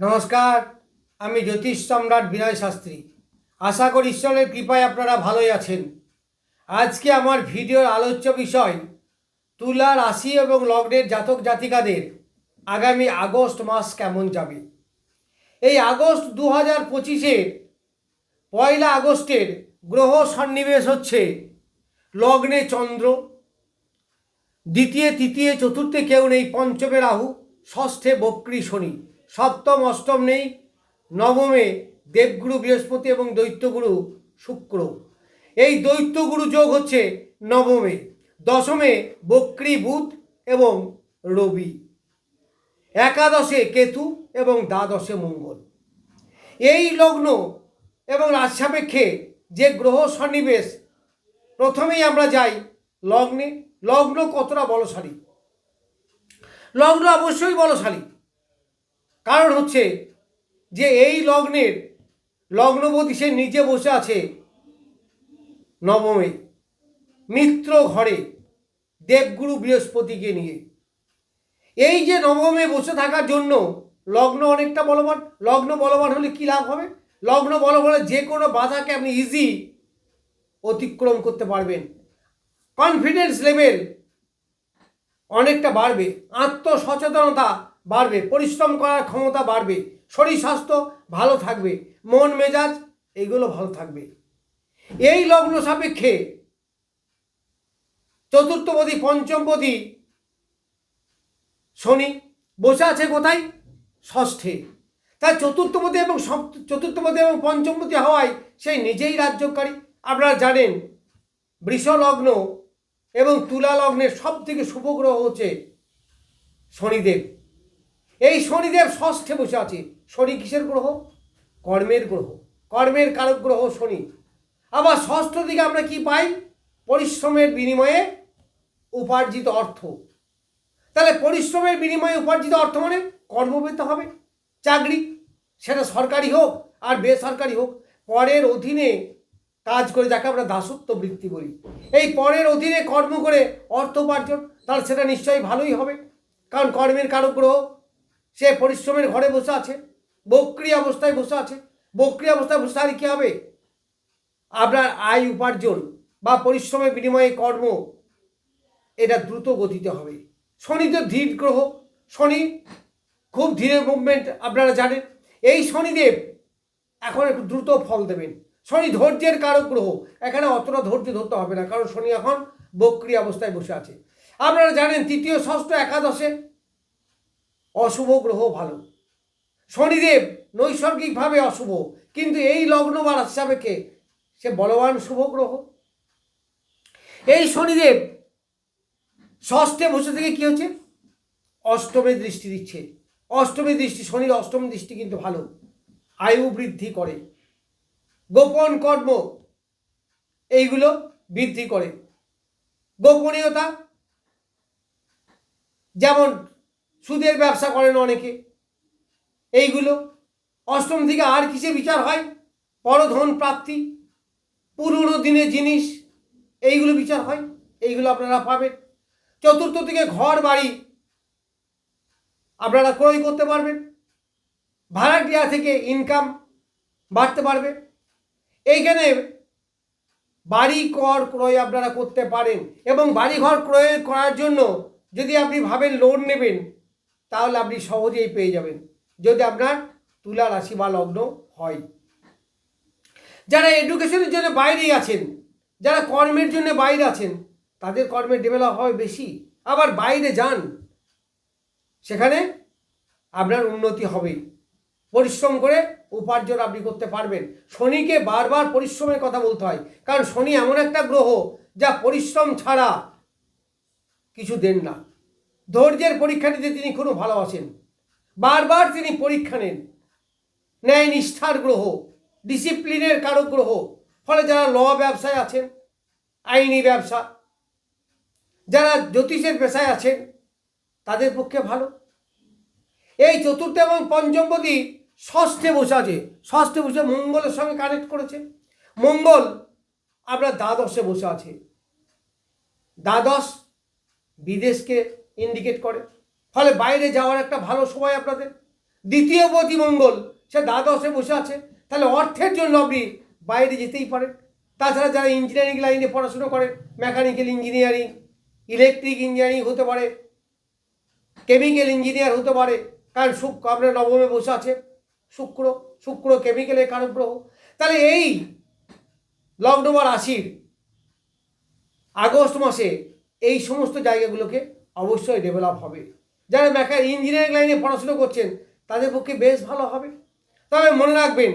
নমস্কার, আমি জ্যোতিষ সম্রাট বিনয় শাস্ত্রী। আশা করি ঈশ্বরের কৃপায় আপনারা ভালোই আছেন। আজকে আমার ভিডিওর আলোচ্য বিষয়, তুলা রাশি এবং লগ্নের জাতক জাতিকাদের আগামী আগস্ট মাস কেমন যাবে? এই আগস্ট দু হাজার পঁচিশের পয়লা আগস্টের গ্রহ সন্নিবেশ হচ্ছে লগ্নে চন্দ্র। দ্বিতীয়, তৃতীয়, চতুর্থে কেউ নেই, পঞ্চমে রাহু, ষষ্ঠে বক্রী শনি। সপ্তম, অষ্টম নেই, নবমে দেবগুরু, বৃহস্পতি এবং দৈত্যগুরু শুক্র। এই দৈত্যগুরু যোগ হচ্ছে নবমে, দশমে বক্রী বুধ এবং রবি, একাদশে কেতু এবং দ্বাদশে মঙ্গল। এই লগ্ন এবং রাজসাপেক্ষে যে গ্রহ সন্নিবেশ, প্রথমেই আমরা যাই লগ্নে। লগ্ন কতটা বলশালী? লগ্ন অবশ্যই বলশালী। কারণ হচ্ছে যে এই লগ্নের লগ্নপতি সে নিজে বসে আছে নবমে, মিত্র ঘরে দেবগুরু বৃহস্পতিকে নিয়ে। এই যে নবমে বসে থাকার জন্য লগ্ন অনেকটা বলবান, লগ্ন বলবান হলে কী লাভ হবে? লগ্ন বলবান যে কোনো বাধাকে আপনি ইজি অতিক্রম করতে পারবেন। কনফিডেন্স লেভেল অনেকটা বাড়বে। আত্মসচেতনতা বাড়বে, পরিশ্রম করার ক্ষমতা বাড়বে, শরীর স্বাস্থ্য ভালো থাকবে, মন মেজাজ এগুলো ভালো থাকবে। এই লগ্ন সাপেক্ষে চতুর্থপদী পঞ্চমপদী শনি বসে আছে কোথায়? ষষ্ঠে। তাই চতুর্থপদী এবং সপ্ত চতুর্থপদী এবং পঞ্চমপদী হওয়ায় সেই নিজেই রাজ্যকারী। আপনারা জানেন, বৃষ লগ্ন এবং তুলা লগ্নের সব থেকে শুভ গ্রহ হচ্ছে শনিদেব। এই শনিদেব ষষ্ঠে বসে আছে। শনি কিসের গ্রহ? কর্মের গ্রহ। কর্মের কারক গ্রহ শনি। আবার ষষ্ঠ দিকে আমরা কি পাই? পরিশ্রমের বিনিময়ে উপার্জিত অর্থ। তাহলে পরিশ্রমের বিনিময়ে উপার্জিত অর্থ মানে কর্ম পেতে হবে। চাকরি, সেটা সরকারি হোক আর বেসরকারি হোক, পরের অধীনে কাজ করে যাকে আমরা দাসত্ব বৃত্তি বলি। এই পরের অধীনে কর্ম করে অর্থ উপার্জন, তাহলে সেটা নিশ্চয়ই ভালোই হবে। কারণ কর্মের কারক গ্রহ সে পরিশ্রমের ঘরে বসে আছে, বক্রি অবস্থায় বসে আছে, বক্রি অবস্থায় বসে থাকলে কী হবে? আপনার আয় উপার্জন বা পরিশ্রমের বিনিময়ে কর্ম, এটা দ্রুত গতিতে হবে। শনি তো ধীর গ্রহ, শনি খুব ধীরে মুভমেন্ট আপনারা জানেন। এই শনিদেব এখন একটু দ্রুত ফল দেবেন। শনি ধৈর্যের কারক গ্রহ, এখানে অতটা ধৈর্য ধরতে হবে না, কারণ শনি এখন বক্রি অবস্থায় বসে আছে। আপনারা জানেন তৃতীয়, ষষ্ঠ, একাদশে অশুভ গ্রহ ভালো। শনিদেব নৈসর্গিকভাবে অশুভ, কিন্তু এই লগ্ন বা রাশিসাপেক্ষে সে বলবান শুভ গ্রহ। এই শনিদেব ষষ্ঠে বসে থেকে কি হচ্ছে? অষ্টমে দৃষ্টি দিচ্ছে। অষ্টমী দৃষ্টি, শনির অষ্টম দৃষ্টি কিন্তু ভালো। আয়ু বৃদ্ধি করে। গোপন কর্ম, এইগুলো বৃদ্ধি করে। গোপনীয়তা, যেমন সুদের ব্যবসা করেন অনেকে। এইগুলো অষ্টম থেকে আর কিসে বিচার হয়? পরধন প্রাপ্তি, পুরনো দিনের জিনিস, এইগুলো বিচার হয়। এইগুলো আপনারা পাবেন। চতুর্থ থেকে ঘর বাড়ি আপনারা ক্রয় করতে পারবেন। ভাড়াটিয়া থেকে ইনকাম বাড়তে পারবে। এইখানে বাড়ি কর ক্রয় আপনারা করতে পারেন এবং বাড়ি ঘর ক্রয় করার জন্য যদি আপনি ভাবেন লোন নেবেন তাহলে আপনি সহজেই পেয়ে যাবেন, যদি আপনার তুলা রাশি বা লগ্ন হয়। যারা এডুকেশনের জন্য বাইরেই আছেন, যারা কর্মের জন্য বাইরে আছেন, তাদের কর্মের ডেভেলপ হয় বেশি। আবার বাইরে যান, সেখানে আপনার উন্নতি হবে। পরিশ্রম করে উপার্জন আপনি করতে পারবেন। শনিকে বারবার পরিশ্রমের কথা বলতে হয়, কারণ শনি এমন একটা গ্রহ যা পরিশ্রম ছাড়া কিছু দেন না। ধৈর্যের পরীক্ষা নিতে তিনি কোনো ভালোবাসেন। বারবার তিনি পরীক্ষা নেন। ন্যায় নিষ্ঠার গ্রহ, ডিসিপ্লিনের কারক গ্রহ, ফলে যারা ল ব্যবসায় আছেন, আইনি ব্যবসা, যারা জ্যোতিষের পেশায় আছেন, তাদের পক্ষে ভালো। এই চতুর্থ এবং পঞ্চমপদী ষষ্ঠে বসে আছে। ষষ্ঠে বসে মঙ্গলের সঙ্গে কানেক্ট করেছে। মঙ্গল আপনার দ্বাদশে বসে আছে। দ্বাদশ বিদেশকে ইন্ডিকেট করে। ফলে বাইরে যাওয়ার একটা ভালো সময় আপনাদের। দ্বিতীয় পতি মঙ্গল, সে দ্বাদশে বসে আছে। তাহলে অর্থের জন্য আপনি বাইরে যেতেই পারেন। তাছাড়া যারা ইঞ্জিনিয়ারিং লাইনে পড়াশুনো করেন মেকানিক্যাল ইঞ্জিনিয়ারিং ইলেকট্রিক ইঞ্জিনিয়ারিং হতে পারে কেমিক্যাল ইঞ্জিনিয়ার হতে পারে, কারণ শুক্র আপনার নবমে বসে আছে, শুক্র শুক্র কেমিক্যালের কারক গ্রহ। তাহলে এই লগ্ন বা রাশির আগস্ট মাসে এই সমস্ত জায়গাগুলোকে অবশ্যই ডেভেলপ হবে। যারা মেকা ইঞ্জিনিয়ারিং লাইনে পড়াশুনো করছেন, তাদের পক্ষে বেশ ভালো হবে। তবে মনে রাখবেন,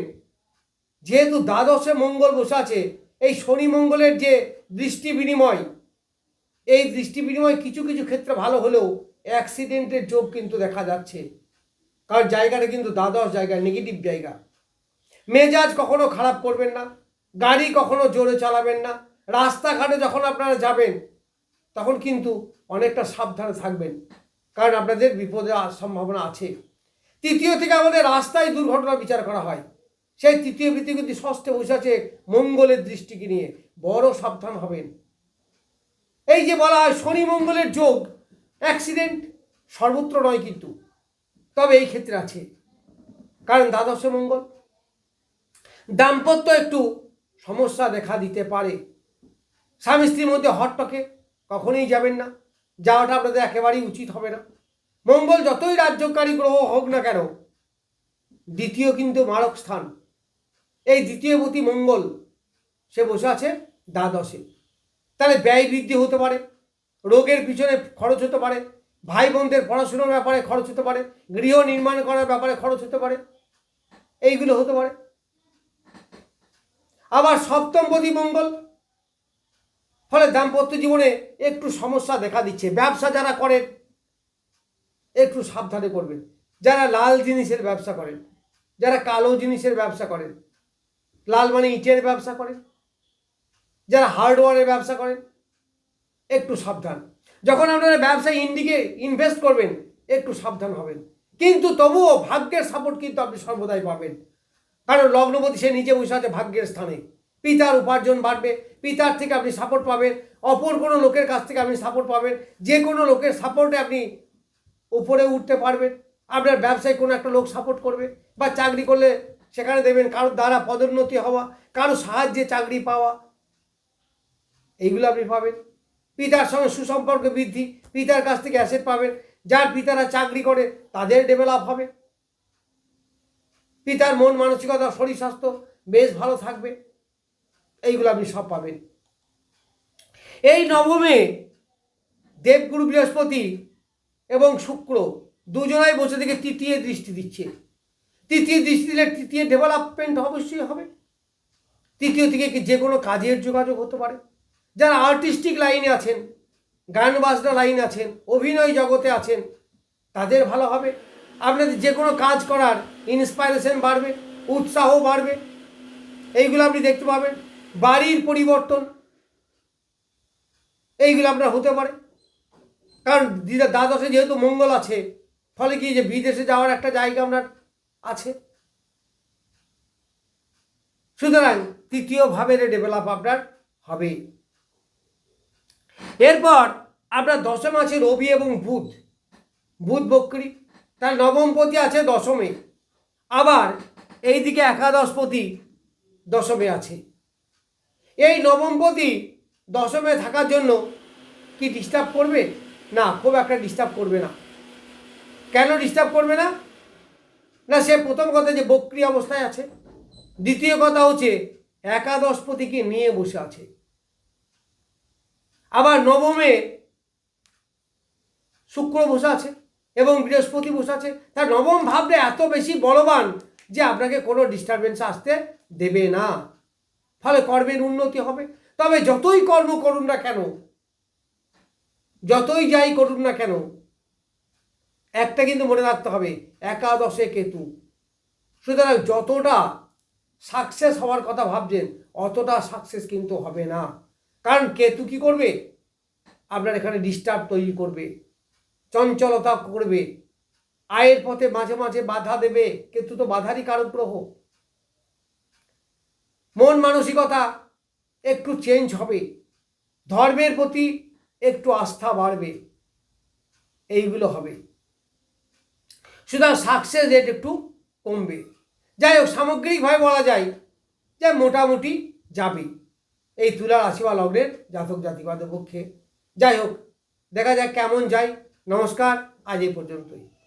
যেহেতু দ্বাদশে মঙ্গল বসে আছে, এই শনি মঙ্গলের যে দৃষ্টি বিনিময়, এই দৃষ্টি বিনিময় কিছু কিছু ক্ষেত্রে ভালো হলেও অ্যাক্সিডেন্টের যোগ কিন্তু দেখা যাচ্ছে। কারণ জায়গাটা কিন্তু দ্বাদশ জায়গা নেগেটিভ জায়গা। মেজাজ কখনো খারাপ করবেন না, গাড়ি কখনো জোরে চালাবেন না, রাস্তাঘাটে যখন আপনারা যাবেন, তখন কিন্তু অনেকটা সাবধানে থাকবেন, কারণ আপনাদের বিপদে সম্ভাবনা আছে। তৃতীয় থেকে আমাদের রাস্তায় দুর্ঘটনা বিচার করা হয়। সেই তৃতীয় ভিত্তি কিন্তু ষষ্ঠে বসে আছে মঙ্গলের দৃষ্টিকে নিয়ে। বড় সাবধান হবেন। এই যে বলা হয় শনি মঙ্গলের যোগ, অ্যাক্সিডেন্ট সর্বত্র নয় কিন্তু, তবে এই ক্ষেত্রে আছে। কারণ দ্বাদশে মঙ্গল, দাম্পত্য একটু সমস্যা দেখা দিতে পারে। স্বামী স্ত্রীর মধ্যে হটটকে, কখনোই যাবেন না। যাওয়াটা আপনাদের একেবারেই উচিত হবে না। মঙ্গল যতই রাজ্যকারী গ্রহ হোক না কেন, দ্বিতীয় কিন্তু মারক স্থান। এই দ্বিতীয় দ্বিতীয়পতি মঙ্গল, সে বসে আছে দ্বাদশে। তাহলে ব্যয় বৃদ্ধি হতে পারে, রোগের পিছনে খরচ হতে পারে ভাই বোনদের পড়াশুনোর ব্যাপারে খরচ হতে পারে, গৃহ নির্মাণ করার ব্যাপারে খরচ হতে পারে, এইগুলো হতে পারে। আবার সপ্তম সপ্তমপতি মঙ্গল ফলে দাম্পত্য জীবনে একটু সমস্যা দেখা দিচ্ছে। ব্যবসা যারা করেন, একটু সাবধানে করবেন। যারা লাল জিনিসের ব্যবসা করেন, যারা কালো জিনিসের ব্যবসা করেন, লাল মানে ইটের ব্যবসা করেন, যারা হার্ডওয়ারের ব্যবসা করেন, একটু সাবধান। যখন আপনারা ব্যবসায় ইন্ডিকে ইনভেস্ট করবেন, একটু সাবধান হবেন। কিন্তু তবুও ভাগ্যের সাপোর্ট কিন্তু আপনি সর্বদাই পাবেন। কারণ লগ্নপতি সে নিজে বসে আছে ভাগ্যের স্থানে। পিতার উপার্জন বাড়বে, পিতার থেকে আপনি সাপোর্ট পাবেন, অপর কোনো লোকের কাছ থেকে আপনি সাপোর্ট পাবেন, যে কোনো লোকের সাপোর্টে আপনি উপরে উঠতে পারবেন। আপনার ব্যবসায় কোনো একটা লোক সাপোর্ট করবে বা চাকরি করলে সেখানে দেবেন কারোর দ্বারা পদোন্নতি হওয়া কারও সাহায্যে চাকরি পাওয়া। এইগুলো আপনি পাবেন। পিতার সঙ্গে সুসম্পর্ক বৃদ্ধি, পিতার কাছ থেকে অ্যাসেট পাবেন। যার পিতারা চাকরি করে, তাদের ডেভেলপ হবে। পিতার মন মানসিকতা, শরীর স্বাস্থ্য বেশ ভালো থাকবে। এইগুলো আপনি সব পাবেন। এই নবমে দেবগুরু বৃহস্পতি এবং শুক্র দুজনাই বসে থেকে তৃতীয় দৃষ্টি দিচ্ছে। তৃতীয় দৃষ্টি দিলে তৃতীয় ডেভেলপমেন্ট অবশ্যই হবে। তৃতীয় থেকে কি যে কোনো কাজের যোগাযোগ হতে পারে। যারা আর্টিস্টিক লাইনে আছেন, গান বাজনা লাইন আছেন, অভিনয় জগতে আছেন, তাদের ভালো হবে। আপনাদের যে কোনো কাজ করার ইন্সপাইরেশন বাড়বে, উৎসাহ বাড়বে। এইগুলো আপনি দেখতে পাবেন। বাড়ির পরিবর্তন। এইগুলো আপনার হতে পারে। কারণ দিদা দ্বাদশে যেহেতু মঙ্গল আছে, ফলে কি যে বিদেশে যাওয়ার একটা জায়গা আপনার আছে। সুতরাং তৃতীয় ভাবের ডেভেলপ আপনার হবে। এরপর আপনার দশম আছে রবি এবং বুধ। বুধ বক্রী, তার নবমপতি আছে দশমে। আবার এইদিকে একাদশপতি দশমে আছে। এই নবমপতি দশমে থাকার জন্য কি ডিস্টার্ব করবে? না, খুব একটা ডিস্টার্ব করবে না। কেন ডিস্টার্ব করবে না? না, সে প্রথম কথা যে বক্রি অবস্থায় আছে। দ্বিতীয় কথা হচ্ছে একাদশপতিকে নিয়ে বসে আছে। আবার নবমে শুক্র বসে আছে এবং বৃহস্পতি বসে আছে। তার নবম ভাবটা এত বেশি বলবান যে আপনাকে কোনো ডিস্টারবেন্স আসতে দেবে না। ফলে কর্মের উন্নতি হবে। তবে যতই কর্ম করুন না কেন, যতই যাই করুন না কেন, একটা কিন্তু মনে রাখতে হবে, একাদশে কেতু। সুতরাং যতটা সাকসেস হওয়ার কথা ভাবছেন, অতটা সাকসেস কিন্তু হবে না। কারণ কেতু কি করবে? আপনার এখানে ডিস্টার্ব তৈরি করবে, চঞ্চলতা করবে, আয়ের পথে মাঝে মাঝে বাধা দেবে। কেতু তো বাধারই কারক গ্রহ মন মানসিকতা একটু চেঞ্জ হবে। ধর্মের প্রতি একটু আস্থা বাড়বে। এইগুলো হবে। সুতরাং সাকসেস রেট একটু কমবে। যাই হোক, সামগ্রিকভাবে বলা যায় যে মোটামুটি যাবে। এই তুলা রাশি লগ্নের জাতক জাতিবাদের পক্ষে। যাই হোক, দেখা যাক কেমন যায়। নমস্কার, আজ এই পর্যন্তই।